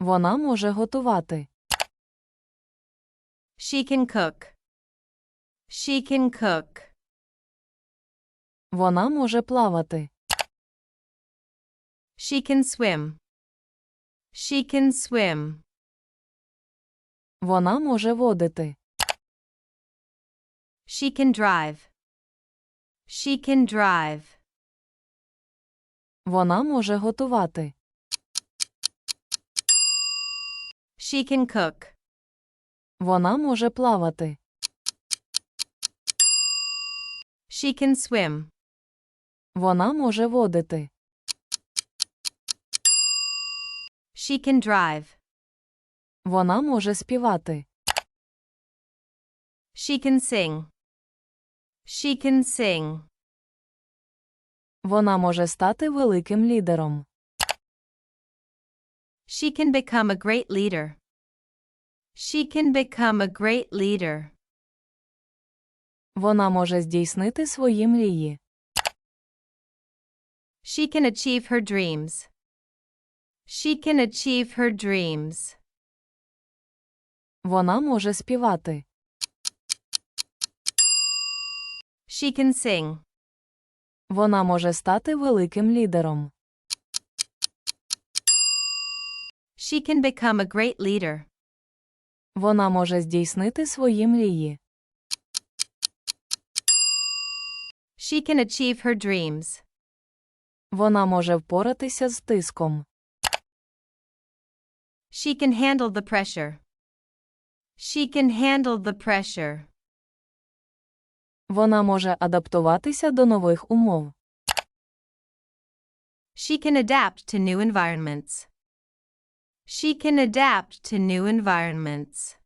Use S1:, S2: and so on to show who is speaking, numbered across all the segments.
S1: Вона може готувати.
S2: She can cook. She can cook.
S1: Вона може плавати.
S2: She can swim. She can swim.
S1: Вона може водити.
S2: She can drive. She can drive.
S1: Вона може готувати.
S2: She can cook.
S1: Вона може плавати.
S2: She can swim.
S1: Вона може водити.
S2: She can drive.
S1: Вона може співати.
S2: She can sing. She can sing.
S1: Вона може стати великим лідером.
S2: She can become a great leader. She can become a great leader.
S1: Вона може здійснити свої мрії.
S2: She can achieve her dreams. She can achieve her dreams.
S1: Вона може співати.
S2: She can sing.
S1: Вона може стати великим лідером.
S2: She can become a great leader.
S1: Вона може здійснити свої мрії.
S2: She can achieve her dreams.
S1: Вона може впоратися з тиском.
S2: She can handle the pressure. She can handle the pressure.
S1: Вона може адаптуватися до нових умов.
S2: She can adapt to new environments. She can adapt to new environments.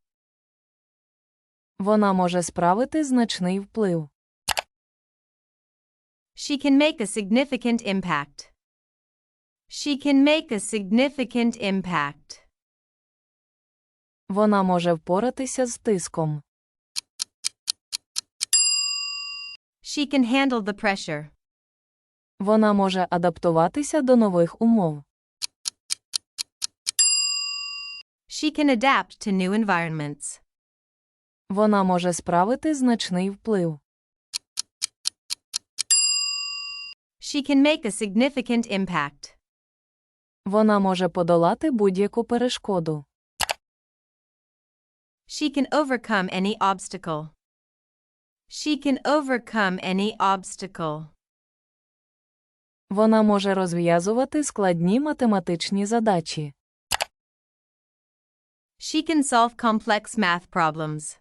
S1: Вона може справити значний вплив.
S2: She can make a significant impact. She can make a significant impact.
S1: Вона може впоратися з тиском.
S2: She can handle the pressure.
S1: Вона може адаптуватися до нових умов.
S2: She can adapt to new environments.
S1: Вона може справити значний вплив.
S2: She can make a significant impact.
S1: Вона може подолати будь-яку перешкоду.
S2: She can overcome any obstacle. She can overcome any obstacle.
S1: Вона може розв'язувати складні математичні задачі.
S2: She can solve complex math problems.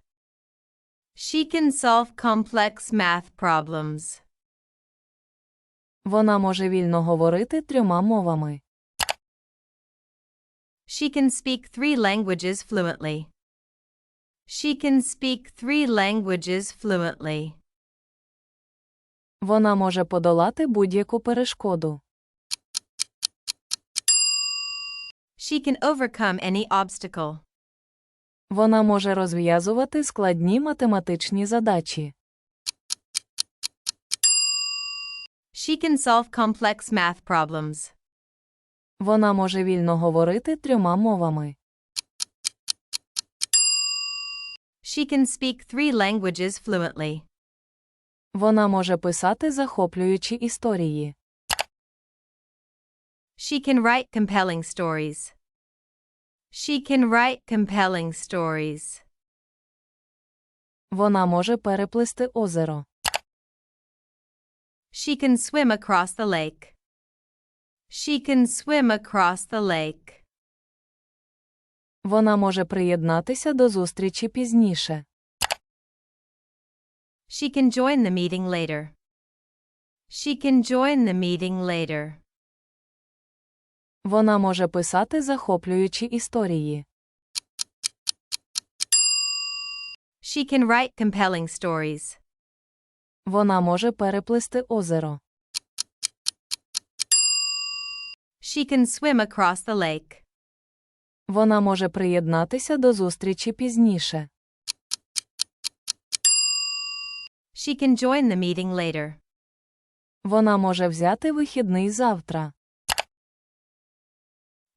S2: She can solve complex math problems.
S1: Вона може вільно говорити трьома мовами.
S2: She can speak three languages fluently. She can speak three languages fluently.
S1: Вона може подолати будь-яку перешкоду.
S2: She can overcome any obstacle.
S1: Вона може розв'язувати складні математичні задачі.
S2: She can solve complex math problems.
S1: Вона може вільно говорити трьома мовами.
S2: She can speak three languages fluently.
S1: Вона може писати захоплюючі історії.
S2: She can write compelling stories. She can write compelling stories.
S1: Вона може переплисти озеро.
S2: She can swim across the lake. She can swim across the lake.
S1: Вона може приєднатися до зустрічі пізніше.
S2: She can join the meeting later. She can join the meeting later.
S1: Вона може писати захоплюючі історії.
S2: She can write compelling stories.
S1: Вона може переплисти озеро.
S2: She can swim across the lake.
S1: Вона може приєднатися до зустрічі пізніше.
S2: She can join the meeting later.
S1: Вона може взяти вихідний завтра.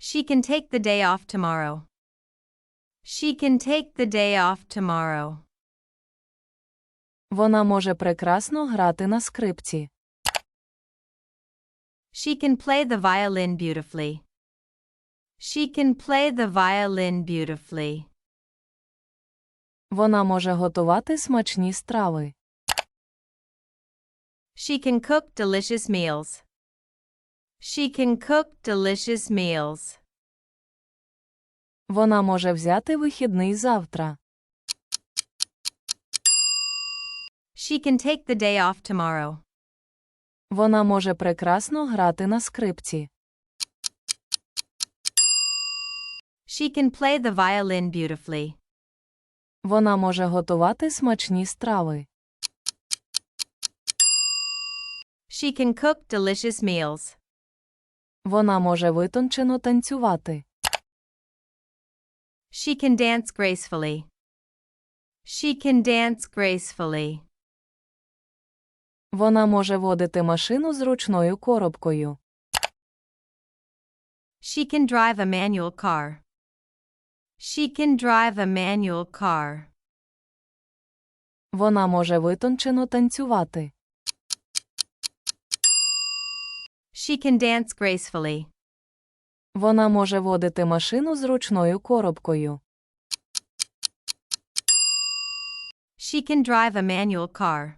S2: She can take the day off tomorrow. She can take the day off tomorrow.
S1: Вона може прекрасно грати на скрипці.
S2: She can play the violin beautifully. She can play the violin beautifully.
S1: Вона може готувати смачні страви.
S2: She can cook delicious meals. She can cook delicious meals.
S1: Вона може взяти вихідний завтра.
S2: She can take the day off tomorrow.
S1: Вона може прекрасно грати на скрипці.
S2: She can play the violin beautifully.
S1: Вона може готувати смачні страви.
S2: She can cook delicious meals.
S1: Вона може витончено танцювати.
S2: She can dance gracefully. She can dance gracefully.
S1: Вона може водити машину з ручною коробкою.
S2: She can drive a manual car. She can drive a manual car.
S1: Вона може витончено танцювати.
S2: She can dance gracefully.
S1: Вона може водити машину з ручною коробкою.
S2: She can drive a manual car.